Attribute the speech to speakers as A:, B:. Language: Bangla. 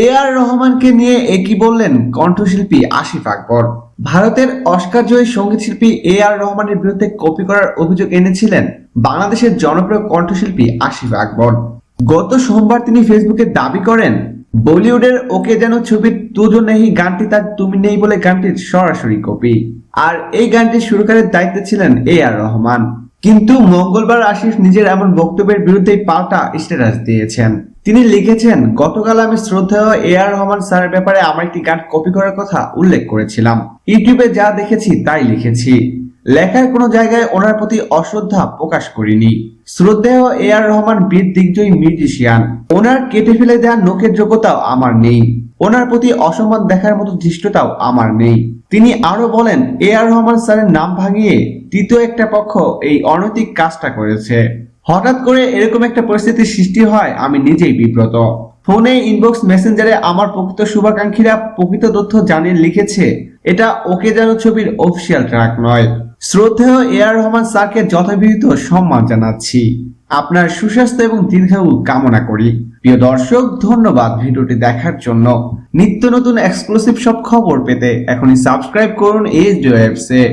A: এ আর রহমানকে নিয়ে একই বললেন কণ্ঠশিল্পী আসিফ আকবর? ভারতের অস্কার জয়ী সংগীত শিল্পী এ আর রহমানের বিরুদ্ধে কপি করার অভিযোগ এনেছিলেন বাংলাদেশের জনপ্রিয় কণ্ঠশিল্পী আসিফ আকবর। গত সোমবার তিনি ফেসবুকে দাবি করেন, বলিউডের ওকে যেন ছবির তুজো নেহি গানটি তার তুমি নেই বলে গানটির সরাসরি কপি। আর এই গানটির সুরকারের দায়িত্বে ছিলেন এ আর রহমান। কিন্তু মঙ্গলবার আশিফ নিজের এমন বক্তব্যের বিরুদ্ধে পাল্টা স্ট্যাটাস দিয়েছেন। তিনি লিখেছেন, গতকাল আমি শ্রদ্ধেয় এ আর রহমান স্যারের ব্যাপারে আমার একটি গান কপি করার কথা উল্লেখ করেছিলাম। ইউটিউবে যা দেখেছি তাই লিখেছি। লেখার কোনো জায়গায় ওনার প্রতি অশ্রদ্ধা প্রকাশ করিনি। শ্রদ্ধেয় এ আর রহমান বীর দিগ্জয়ী মিউজিশিয়ান। ওনার কেটে ফেলে দেওয়ার নোকের যোগ্যতাও আমার নেই। ওনার প্রতি অসম্মান দেখার মতো ধৃষ্টতাও আমার নেই। তিনি আরও বলেন, এ আর রহমান স্যারের নাম ভাঙিয়ে তৃতীয় একটা পক্ষ এই অনৈতিক কাজটা করেছে। হঠাৎ করে এরকম একটা পরিস্থিতির সৃষ্টি হয়, আমি নিজেই বিব্রত। ফোনে ইনবক্স মেসেঞ্জারে আমার প্রকৃত শুভাকাঙ্ক্ষীরা প্রকৃত তথ্য জানিয়ে লিখেছে, এটা ওকে যেন ছবির অফিসিয়াল ট্র্যাক নয়। শ্রদ্ধেয় এ আর রহমান স্যারকে যথাবিহিত সম্মান জানাচ্ছি। আপনার সুস্বাস্থ্য এবং দীর্ঘায়ু কামনা করি। প্রিয় দর্শক, ধন্যবাদ ভিডিওটি দেখার জন্য। নিত্য নতুন এক্সক্লুসিভ সব খবর পেতে এখনই সাবস্ক্রাইব করুন এই এ।